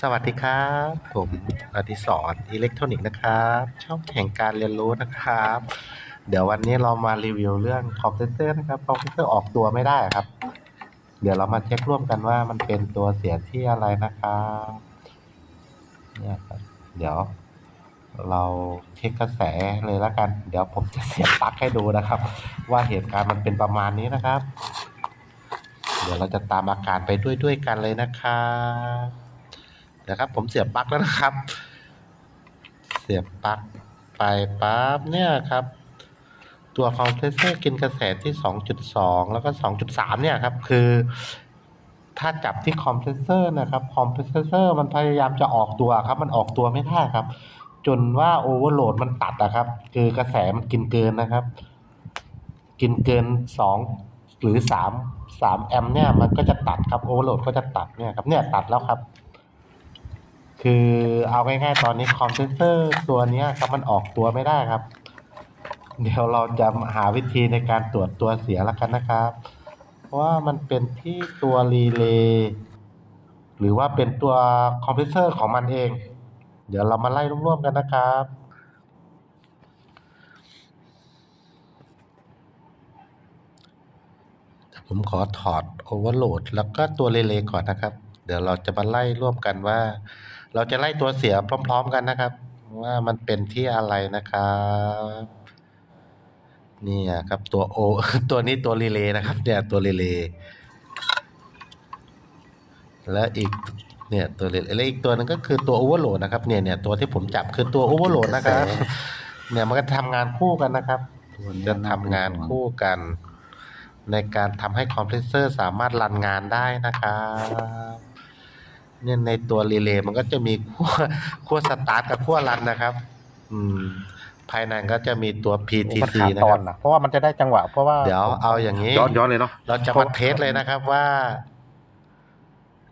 สวัสดีครับ ผมอดิศรอิเล็กทรอนิกส์นะครับ ช่องแห่งการเรียนรู้นะครับ เดี๋ยววันนี้เรามารีวิวเรื่องคอมเพรสเซอร์นะครับคอมเพรสเซอร์ออกตัวไม่ได้ครับ เดี๋ยวเรามาเช็คร่วมกันว่ามันเป็นตัวเสียที่อะไรนะครับเนี่ยครับเดี๋ยว เราเช็คกระแสเลยแล้วกัน เดี๋ยวผมจะเสียบปลั๊กให้ดูนะครับ ว่าเหตุการณ์มันเป็นประมาณนี้นะครับ เดี๋ยวเราจะตามอาการไปด้วยด้วยกันเลยนะครับ นะครับ ผมเสียบปลั๊กแล้วนะครับ เสียบปลั๊กไปปั๊บเนี่ยครับ ตัวคอมเพรสเซอร์กินกระแสที่ 2.2 แล้วก็ 2.3 เนี่ยครับ คือ ถ้าจับที่คอมเพรสเซอร์นะครับคอมเพรสเซอร์มันพยายามจะออกตัวครับ มันออกตัวไม่ได้ครับ จนว่าโอเวอร์โหลดมันตัดนะครับ คือกระแสมันกินเกินนะครับ กินเกินสองหรือสามสามแอมป์เนี่ยมันก็จะตัดครับโอเวอร์โหลดก็จะตัดเนี่ยครับเนี่ยตัดแล้วครับ คือเอาง่ายๆตอนนี้คอมเพรสเซอร์ตัวนี้ครับมันออกตัวไม่ได้ครับ เดี๋ยวเราจะหาวิธีในการตรวจตัวเสียแล้วกันนะครับ เพราะว่ามันเป็นที่ตัวรีเลย์หรือว่าเป็นตัวคอมเพรสเซอร์ของมันเอง เดี๋ยวเรามาไล่ร่วมๆกันนะครับผมขอถอดโอเวอร์โหลดแล้วก็ตัวรีเลย์ก่อนนะครับ เดี๋ยวเราจะมาไล่ร่วมกันว่า เราจะไล่ตัวเสียพร้อม ๆ กันนะครับ ว่ามันเป็นที่อะไรนะครับเนี่ยครับตัวโอตัวนี้ตัวรีเลย์นะครับ เนี่ยตัวรีเลย์และอีกเนี่ยตัวรีเลย์และอีกตัวหนึงก็คือตัวโอเวอร์โหลดนะครับเนี่ยเนี่ยตัวที่ผมจับคือตัวโอเวอร์โหลดนะครับ เนี่ยมันก็ทำงานคู่กันนะครับจะทำงานคู่กัน ในการทำให้คอมเพรสเซอร์สามารถรันงานได้นะครับ เนี่ยในตัวรีเลย์มันก็จะมีขั้วขั้วสตาร์ทกับขั้วรันนะครับ อืม ภายในก็จะมีตัวมัน PTC ขาดนะตคอรันบนะเพราะว่ามันจะได้จังหวะ เพราะว่าเดี๋ยวเอาอย่างนี้ย้อนย้อนเลยเนาะเราจะมาเทสเลยนะครับว่า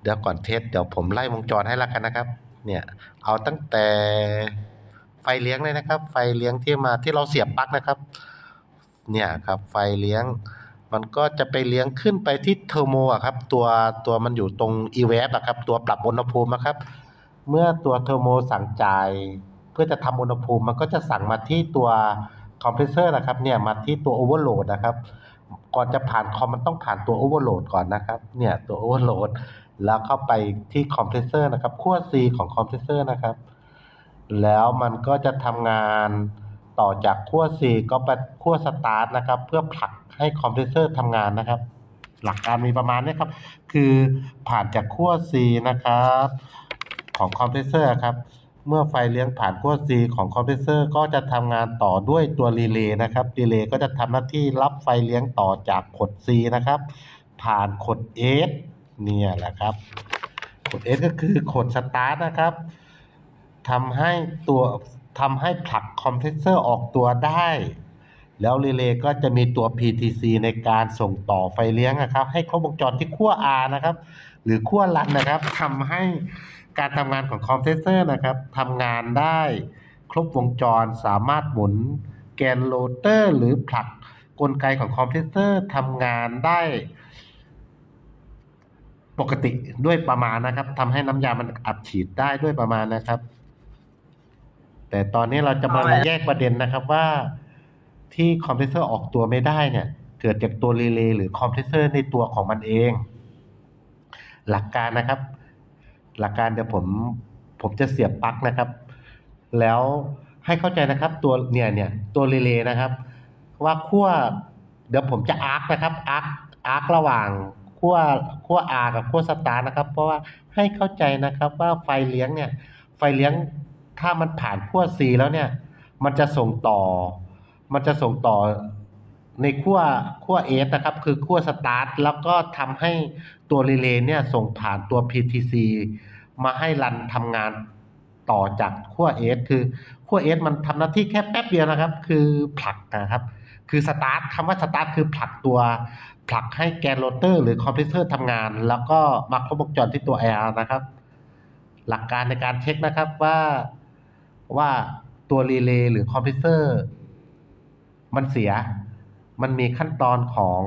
เดี๋ยวก่อนเทสเดี๋ยวผมไล่วงจรให้ละกันนะครับ เนี่ย เอาตั้งแต่ไฟเลี้ยงเลยนะครับ ไฟเลี้ยงที่มาที่เราเสียบปลั๊กนะครับ เนี่ยครับ ไฟเลี้ยง มันก็จะไปเลี้ยงขึ้นไปที่เทอร์โมอะครับ ตัวตัวมันอยู่ตรง e v a p อะครับ ตัวปรับอุณหภูมินะครับ เมื่อตัวเทอร์โมสั่งจ่าย เพื่อจะทำอุณหภูมิมันก็จะสั่งมาที่ตัวคอมเพรสเซอร์นะครับเนี่ยมาที่ตัวโอเวอร์โหลดนะครับ ก่อนจะผ่านคอมมันต้องผ่านตัวโอเวอร์โหลดก่อนนะครับ เนี่ยตัวโอเวอร์โหลดแล้วเข้าไปที่คอมเพรสเซอร์นะครับขั้ว C ของคอมเพรสเซอร์นะครับ แล้วมันก็จะทำงาน ต่อจากขั้ว C ก็ไปขั้วสตาร์ทนะครับ เพื่อผลักให้คอมเพรสเซอร์ทำงานนะครับ หลักการมีประมาณนี้ครับ คือผ่านจากขั้ว C นะครับ ของคอมเพรสเซอร์ครับ เมื่อไฟเลี้ยงผ่านขั้ว C ของคอมเพรสเซอร์ก็จะทำงานต่อด้วยตัวรีเลย์นะครับรีเลย์ก็จะทำหน้าที่รับไฟเลี้ยงต่อจากขด C นะครับ ผ่านขด S เนี่ยแหละครับขด S ก็คือขดสตาร์ทนะครับทำให้ตัว ทำให้ผลักคอมเพรสเซอร์ออกตัวได้ แล้วรีเลย์ก็จะมีตัว PTC ในการส่งต่อไฟเลี้ยงนะครับ ให้ครบวงจรที่ขั้ว R นะครับ หรือขั้วรันนะครับทำให้การทำงานของคอมเพรสเซอร์นะครับทำงานได้ครบวงจรสามารถหมุนแกนโรเตอร์ หรือผลักกลไกของคอมเพรสเซอร์ทำงานได้ปกติด้วยประมาณนะครับทำให้น้ำยามันอัดฉีดได้ด้วยประมาณนะครับ แต่ตอนนี้เราจะมาแยกประเด็นนะครับว่าที่คอมเพรสเซอร์ออกตัวไม่ได้เนี่ย เกิดจากตัวรีเลย์หรือคอมเพรสเซอร์ในตัวของมันเอง หลักการนะครับ หลักการเดี๋ยวผมผมจะเสียบปลั๊กนะครับ แล้วให้เข้าใจนะครับตัวเนี่ยเนี่ยตัวรีเลย์นะครับ ว่าขั้วเดี๋ยวผมจะอาร์คนะครับอาร์คอาร์คระหว่างขั้วขั้ว R กับขั้วสตาร์นะครับ เพราะว่าให้เข้าใจนะครับว่าไฟเลี้ยงเนี่ยไฟเลี้ยง ถ้ามันผ่านขั้ว C แล้วเนี่ย มันจะส่งต่อ มันจะส่งต่อในขั้วขั้ว S นะครับ คือขั้วสตาร์ทแล้วก็ทำให้ตัวรีเลย์เนี่ยส่งผ่านตัว PTC มาให้รันทำงานต่อจากขั้ว S คือขั้ว S มันทำหน้าที่แค่แป๊บเดียวนะครับ คือผลักนะครับ คือสตาร์ทคำว่าสตาร์ทคือผลักตัวผลักให้แกนโรเตอร์หรือคอมเพรสเซอร์ทำงาน แล้วก็มาครบวงจรที่ตัว R นะครับ หลักการในการเช็คนะครับว่า ว่าตัวรีเลย์หรือคอมเพรสเซอร์ มันเสีย มันมีขั้นตอนของ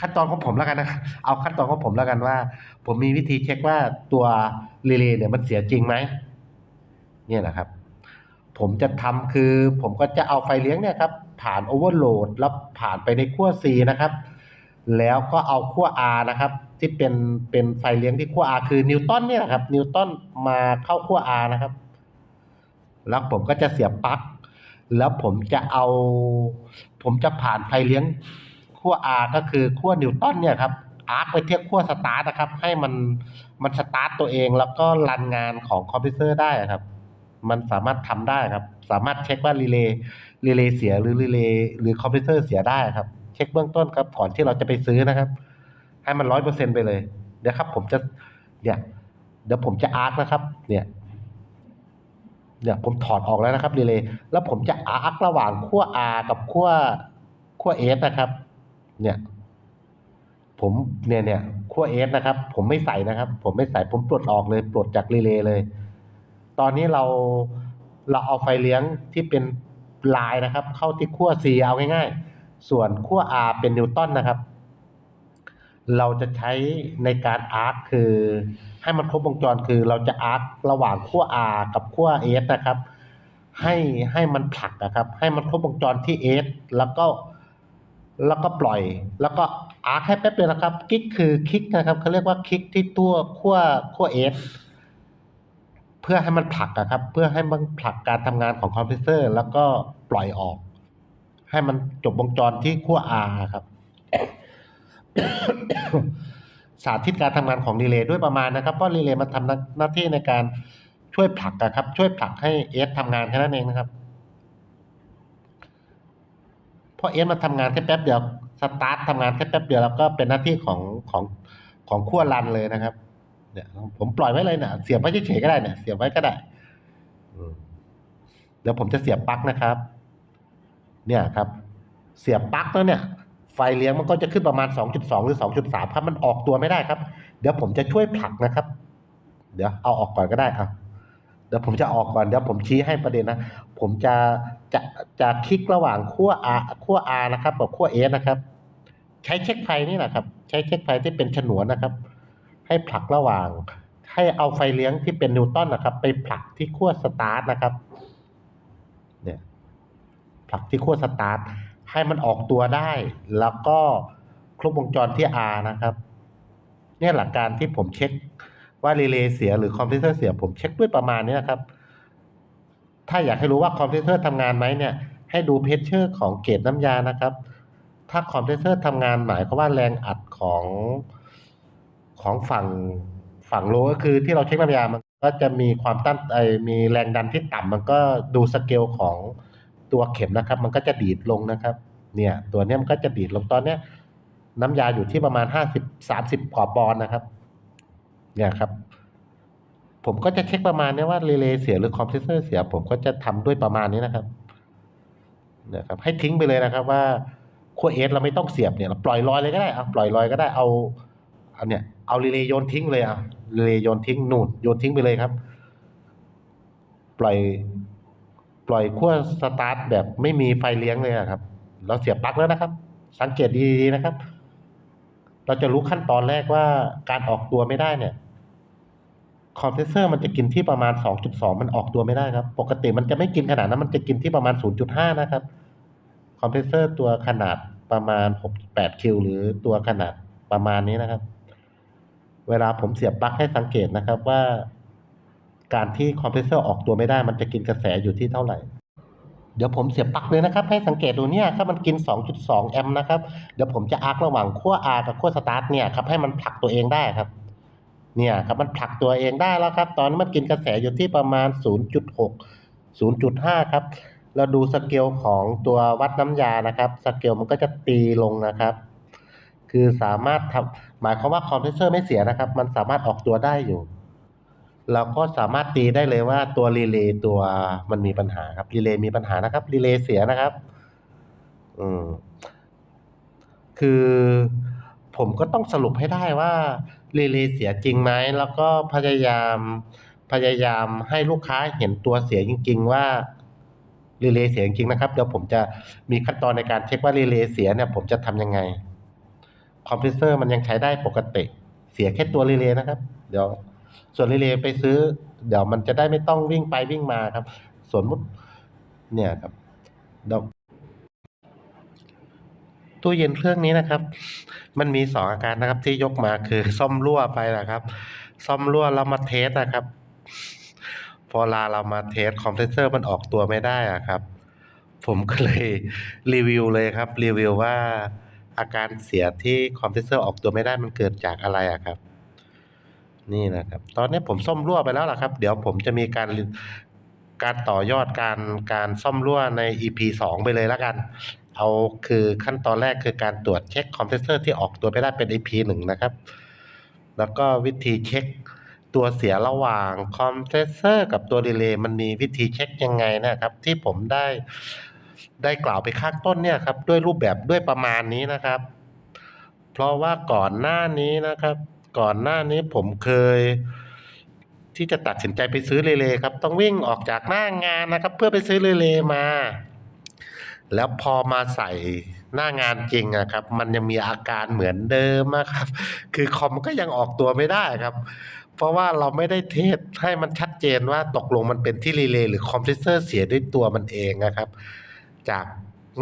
ขั้นตอนของผมแล้วกันนะเอาขั้นตอนของผมแล้วกันว่า ผมมีวิธีเช็คว่าตัวรีเลย์เนี่ยมันเสียจริงไหมเนี่ยนะครับ ผมจะทำคือผมก็จะเอาไฟเลี้ยงเนี่ยครับ ผ่านโอเวอร์โหลดแล้วผ่านไปในขั้ว C นะครับ แล้วก็เอาขั้ว R นะครับ ที่เป็นเป็นไฟเลี้ยงที่ขั้ว R คือนิวตันเนี่ยนะครับนิวตันมาเข้าขั้ว R นะครับ แล้วผมก็จะเสียบปลั๊กแล้วผมจะเอา ผมจะผ่านไฟเลี้ยงขั้ว R ก็คือขั้วนิวตันเนี่ยครับอาร์คไปเทียบขั้วสตาร์ทนะครับ ให้มันมันสตาร์ทตัวเองแล้วก็รันงานของคอมพิวเตอร์ได้ครับ มันสามารถทำได้ครับ สามารถเช็คว่ารีเลย์รีเลย์เสียหรือรีเลย์หรือคอมพิวเตอร์เสียได้ครับ เช็คเบื้องต้นครับก่อนที่เราจะไปซื้อนะครับ ให้มันร้อยเปอร์เซ็นไปเลยเดี๋ยวครับ ผมจะเนี่ยเดี๋ยวผมจะอาร์คนะครับ เนี่ย เนี่ยผมถอดออกแล้วนะครับรีเลย์แล้วผมจะอาร์คระหว่างขั้ว R กับขั้วขั้ว S นะครับ เนี่ย ผมเนี่ยเนี่ยขั้ว S นะครับ ผมไม่ใส่นะครับ ผมไม่ใส่ผมปลดออกเลยปลดจากรีเลย์เลย ตอนนี้เราเราเอาไฟเลี้ยงที่เป็นลายนะครับ เข้าที่ขั้ว C เอาง่ายๆ ส่วนขั้ว R เป็นนิวตันนะครับ เราจะใช้ในการอาร์คคือให้มันครบวงจรคือเราจะอาร์คระหว่างขั้ว R กับขั้ว S นะครับ ให้ให้มันผลักนะครับ ให้มันครบวงจรที่ S แล้วก็แล้วก็ปล่อย แล้วก็อาร์คให้แป๊บเดียวนะครับคลิกคือคลิกนะครับเขาเรียกว่าคลิกที่ตัวขั้วขั้ว S เพื่อให้มันผลักอะครับ เพื่อให้มันผลักการทำงานของคอมพิวเตอร์ แล้วก็ปล่อยออก ให้มันจบวงจรที่ขั้ว R ครับ สาธิตการทำงานของรีเลย์ด้วยประมาณนะครับเพราะรีเลย์มันทำหน้าที่ในการช่วยผลักอะครับ ช่วยผลักให้เอสทำงานแค่นั้นเองนะครับพราะเอสมันทำงานแค่แป๊บเดียวสตาร์ททำงานแค่แป๊บเดียวแล้วก็เป็นหน้าที่ของของของขั้วรันเลยนะครับเนี่ยผมปล่อยไว้เลยเนี่ยเสียบไว้เฉยๆก็ได้เนี่ยเสียบไว้ก็ได้เดี๋ยวผมจะเสียบปลั๊กนะครับ เนี่ยครับ เสียบปลั๊กแล้วเนี่ย ไฟเลี้ยงมันก็จะขึ้นประมาณ 2.2 หรือ 2.3 ครับ มันออกตัวไม่ได้ครับ เดี๋ยวผมจะช่วยผลักนะครับ เดี๋ยวเอาออกก่อนก็ได้ครับเดี๋ยวผมจะออกก่อน เดี๋ยวผมชี้ให้ประเด็นนะ ผมจะจะจะคลิกระหว่างขั้ว R ขั้ว R นะครับกับขั้ว S นะครับ ใช้เช็คไฟนี่แหละครับ ใช้เช็คไฟที่เป็นฉนวนนะครับ ให้ผลักระหว่าง ให้เอาไฟเลี้ยงที่เป็นนิวตันนะครับ ไปผลักที่ขั้วสตาร์ทนะครับ เนี่ย ผลักที่ขั้วสตาร์ท ให้มันออกตัวได้ แล้วก็ครบวงจรที่ R นะครับ เนี่ยหลักการที่ผมเช็คว่ารีเลย์เสียหรือคอมพิวเตอร์เสียผมเช็คด้วยประมาณนี้นะครับ ถ้าอยากให้รู้ว่าคอมพิวเตอร์ทำงานไหมเนี่ย ให้ดูเพชเชอร์ของเกจน้ำยานะครับ ถ้าคอมพิวเตอร์ทำงานหมายความว่าแรงอัดของของฝั่งฝั่งโลก็คือที่เราเช็คน้ำยามันก็จะมีความต้านไอมีแรงดันที่ต่ำมันก็ดูสเกลของ ตัวเข็มนะครับ มันก็จะดีดลงนะครับ เนี่ยตัวเนี้ยมันก็จะดีดลงตอนเนี้ยน้ำยาอยู่ที่ประมาณห้าสิบสามสิบกว่าปอนนะครับ เนี่ยครับ ผมก็จะเช็คประมาณนี้ว่าเรเลย์เสียหรือคอมพิวเตอร์เสีย ผมก็จะทำด้วยประมาณนี้นะครับนะครับ ให้ทิ้งไปเลยนะครับ ว่าขั้วเอสเราไม่ต้องเสียบเนี่ยเราปล่อยลอยเลยก็ได้เอาปล่อยลอยก็ได้เอาเอาเนี่ยเอาเรเลย์โยนทิ้งเลยอะรีเลย์โยนทิ้งนู่นโยนทิ้งไปเลยครับ ปล่อย ปล่อยขั้วสตาร์ทแบบไม่มีไฟเลี้ยงเลยอะครับ เราเสียบปลั๊กแล้วนะครับ สังเกตดีๆนะครับ เราจะรู้ขั้นตอนแรกว่าการออกตัวไม่ได้เนี่ยคอมเพรสเซอร์มันจะกินที่ประมาณ 2.2 มันออกตัวไม่ได้ครับ ปกติมันจะไม่กินขนาดนั้น มันจะกินที่ประมาณ 0.5 นะครับ คอมเพรสเซอร์ตัวขนาดประมาณ 68 คิวหรือตัวขนาดประมาณนี้นะครับ เวลาผมเสียบปลั๊กให้สังเกตนะครับว่า การที่คอมเพรสเซอร์ออกตัวไม่ได้ มันจะกินกระแสอยู่ที่เท่าไหร่ เดี๋ยวผมเสียบปลั๊กเลยนะครับ ให้สังเกตดูเนี่ยครับมันกิน 2.2 แอมป์นะครับ เดี๋ยวผมจะอาร์คระหว่างขั้ว R กับขั้วสตาร์ทเนี่ยครับให้มันผลักตัวเองได้ครับ เนี่ยครับมันผลักตัวเองได้แล้วครับ ตอนนี้มันกินกระแสอยู่ที่ประมาณ 0.6 0.5 ครับ เราดูสเกลของตัววัดน้ำยานะครับสเกลมันก็จะตีลงนะครับคือสามารถทำหมายความว่าคอมเพรสเซอร์ไม่เสียนะครับ มันสามารถออกตัวได้อยู่ เราก็สามารถตีได้เลยว่าตัวรีเลย์ตัวมันมีปัญหาครับรีเลย์มีปัญหานะครับรีเลย์เสียนะครับอืมคือผมก็ต้องสรุปให้ได้ว่ารีเลย์เสียจริงไหมแล้วก็พยายามพยายามให้ลูกค้าเห็นตัวเสียจริง ๆ ว่ารีเลย์เสียจริงนะครับเดี๋ยวผมจะมีขั้นตอนในการเช็คว่ารีเลย์เสียเนี่ย ผมจะทำยังไง คอมเพรสเซอร์มันยังใช้ได้ปกติ เสียแค่ตัวรีเลย์นะครับ เดี๋ยว ส่วนรีเลย์ไปซื้อ เดี๋ยวมันจะได้ไม่ต้องวิ่งไปวิ่งมาครับส่วนมุดเนี่ยครับเดี๋ยวตู้เย็นเครื่องนี้นะครับ มันมีสองอาการนะครับ ที่ยกมาคือซ่อมรั่วไปนะครับซ่อมรั่วแล้วมาเทสนะครับ พอลาเรามาเทสคอมเพรสเซอร์มันออกตัวไม่ได้อะครับ ผมก็เลยรีวิวเลยครับ รีวิวว่าอาการเสียที่คอมเพรสเซอร์ออกตัวไม่ได้มันเกิดจากอะไรอะครับ นี่นะครับตอนนี้ผมซ่อมรั่วไปแล้วล่ะครับ เดี๋ยวผมจะมีการการต่อยอดการการซ่อมรั่วใน EP สองไปเลยแล้วกัน เอาคือขั้นตอนแรกคือการตรวจเช็คคอมเพรสเซอร์ที่ออกตัวไม่ได้เป็น EP หนึ่งนะครับ แล้วก็วิธีเช็คตัวเสียระหว่างคอมเพรสเซอร์กับตัวดีเลย์มันมีวิธีเช็คยังไงนะครับ ที่ผมได้ได้กล่าวไปข้างต้นเนี่ยครับ ด้วยรูปแบบด้วยประมาณนี้นะครับ เพราะว่าก่อนหน้านี้นะครับ ก่อนหน้านี้ผมเคย ที่จะตัดสินใจไปซื้อเรเลครับ ต้องวิ่งออกจากหน้างานนะครับ เพื่อไปซื้อเรเลมา แล้วพอมาใส่หน้างานจริงอะครับ มันยังมีอาการเหมือนเดิมอะครับ คือคอมก็ยังออกตัวไม่ได้ครับ เพราะว่าเราไม่ได้เทสให้มันชัดเจนว่าตกลงมันเป็นที่รีเลย์หรือคอมเพรสเซอร์เสียด้วยตัวมันเองนะครับ จาก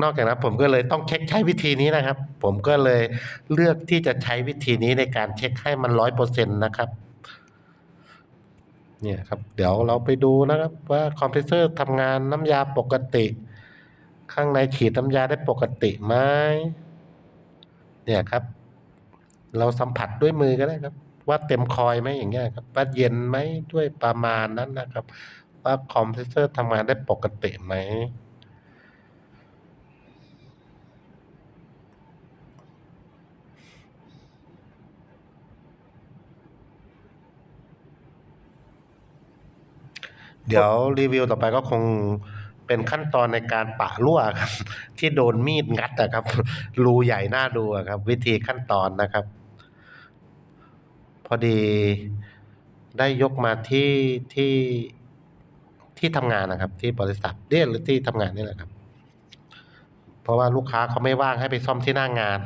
นอกจากนั้นผมก็เลยต้องเช็คใช้วิธีนี้นะครับ ผมก็เลยเลือกที่จะใช้วิธีนี้ในการเช็คให้มันร้อยเปอร์เซ็นต์นะครับ เนี่ยครับ เดี๋ยวเราไปดูนะครับ ว่าคอมเพรสเซอร์ทำงานน้ำยาปกติ ข้างในฉีดน้ำยาได้ปกติไหมเนี่ยครับ เราสัมผัสด้วยมือก็ได้ครับ ว่าเต็มคอยไหมอย่างเงี้ยครับว่าเย็นไหมด้วยประมาณนั้นนะครับ ว่าคอมเพรสเซอร์ทำงานได้ปกติไหม เดี๋ยวรีวิวต่อไปก็คงเป็นขั้นตอนในการปะรั่วครับ ที่โดนมีดงัดอะครับ รูใหญ่หน่าดูอะครับ วิธีขั้นตอนนะครับ พอดีได้ยกมาที่ที่ที่ทำงานนะครับ ที่บริษัทเนี่ยหรือที่ทำงานนี่แหละครับ เพราะว่าลูกค้าเขาไม่ว่างให้ไปซ่อมที่หน้างาน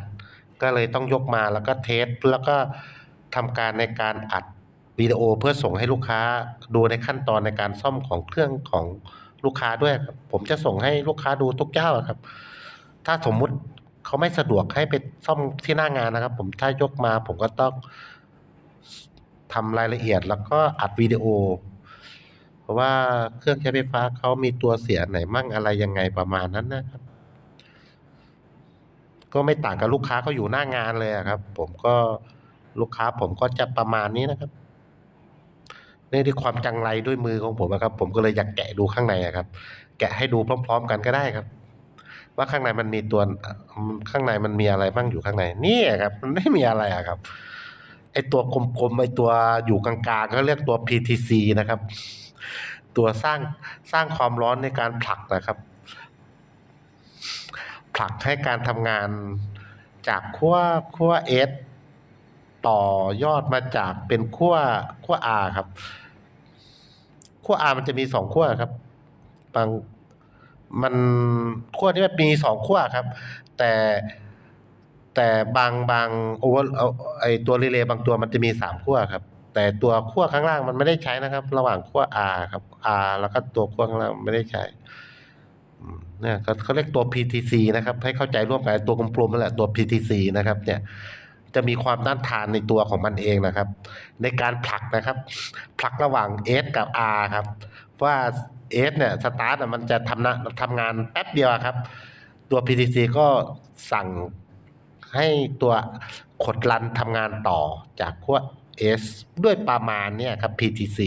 ก็เลยต้องยกมาแล้วก็เทสแล้วก็ทำการในการอัด วิดีโอเพื่อส่งให้ลูกค้าดูในขั้นตอนในการซ่อมของเครื่องของลูกค้าด้วยครับผมจะส่งให้ลูกค้าดูทุกเจ้าครับ ถ้าสมมุติเขาไม่สะดวกให้ไปซ่อมที่หน้างานนะครับ ผมถ้ายกมาผมก็ต้องทำรายละเอียดแล้วก็อัดวิดีโอ เพราะว่าเครื่องใช้ไฟฟ้าเขามีตัวเสียไหนมั่งอะไรยังไงประมาณนั้นนะครับ ก็ไม่ต่างกับลูกค้าเขาอยู่หน้างานเลยครับ ผมก็ลูกค้าผมก็จะประมาณนี้นะครับ ในด้วยความจังไรด้วยมือของผมอะครับ ผมก็เลยอยากแกะดูข้างในอะครับ แกะให้ดูพร้อม ๆ กันก็ได้ครับ ว่าข้างในมันมีตัวข้างในมันมีอะไรบ้างอยู่ข้างในนี่ครับ มันไม่มีอะไรอะครับ ไอตัวกลมๆไอตัวอยู่กลางๆเขาเรียกตัว PTC นะครับ ตัวสร้างสร้างความร้อนในการผลักนะครับ ผลักให้การทำงานจากขั้วขั้ว S ต่อยอดมาจากเป็นขั้วขั้ว R ครับ ขั้ว R มันจะมีสองขั้วครับ บางมันขั้วนี้มันมีสองขั้วครับ แต่แต่บางบางโอเวอร์ไอตัวรีเลย์บางตัวมันจะมีสามขั้วครับ แต่ตัวขั้วข้างล่างมันไม่ได้ใช้นะครับ ระหว่างขั้ว R ครับ R แล้วก็ตัวขั้วข้างล่างไม่ได้ใช้เนี่ยเขาเขาเรียกตัว PTC นะครับ ให้เข้าใจร่วมกันตัวกลมๆนั่นแหละตัว PTC นะครับ เนี่ย จะมีความต้านทานในตัวของมันเองนะครับ ในการผลักนะครับ ผลักระหว่าง S กับ R ครับ ว่า S เนี่ยสตาร์ทอะมันจะทำนะทำงานแป๊บเดียวครับ ตัว PTC ก็สั่งให้ตัวขดรันทำงานต่อจากขั้ว S ด้วยประมาณเนี่ยครับ PTC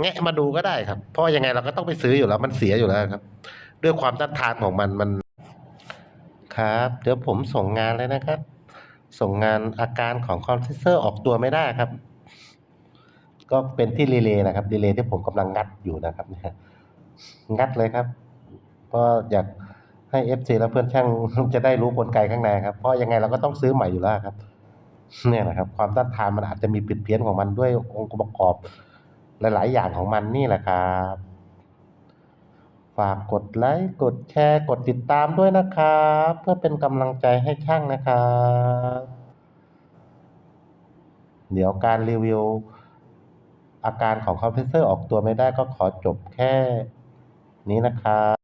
แงะมาดูก็ได้ครับ เพราะยังไงเราก็ต้องไปซื้ออยู่แล้วมันเสียอยู่แล้วครับ ด้วยความต้านทานของมันมันครับ เดี๋ยวผมส่งงานเลยนะครับ ส่งงานอาการของคอมเพรสเซอร์ออกตัวไม่ได้ครับ ก็เป็นที่รีเลย์นะครับรีเลย์ที่ผมกำลังงัดอยู่นะครับเนี่ยงัดเลยครับเพราะอยากให้ FC และเพื่อนช่างจะได้รู้กลไกข้างในครับ เพราะยังไงเราก็ต้องซื้อใหม่อยู่แล้วครับ เนี่ยนะครับ ความต้านทานมันอาจจะมีผิดเพี้ยนของมันด้วยองค์ประกอบ หลาย ๆ อย่างของมันนี่แหละครับ ฝากกดไลค์กดแชร์ กดติดตามด้วยนะครับ เพื่อเป็นกำลังใจให้ช่างนะครับ เดี๋ยวการรีวิว อาการของคอมเพรสเซอร์ออกตัวไม่ได้ก็ขอจบแค่นี้นะครับ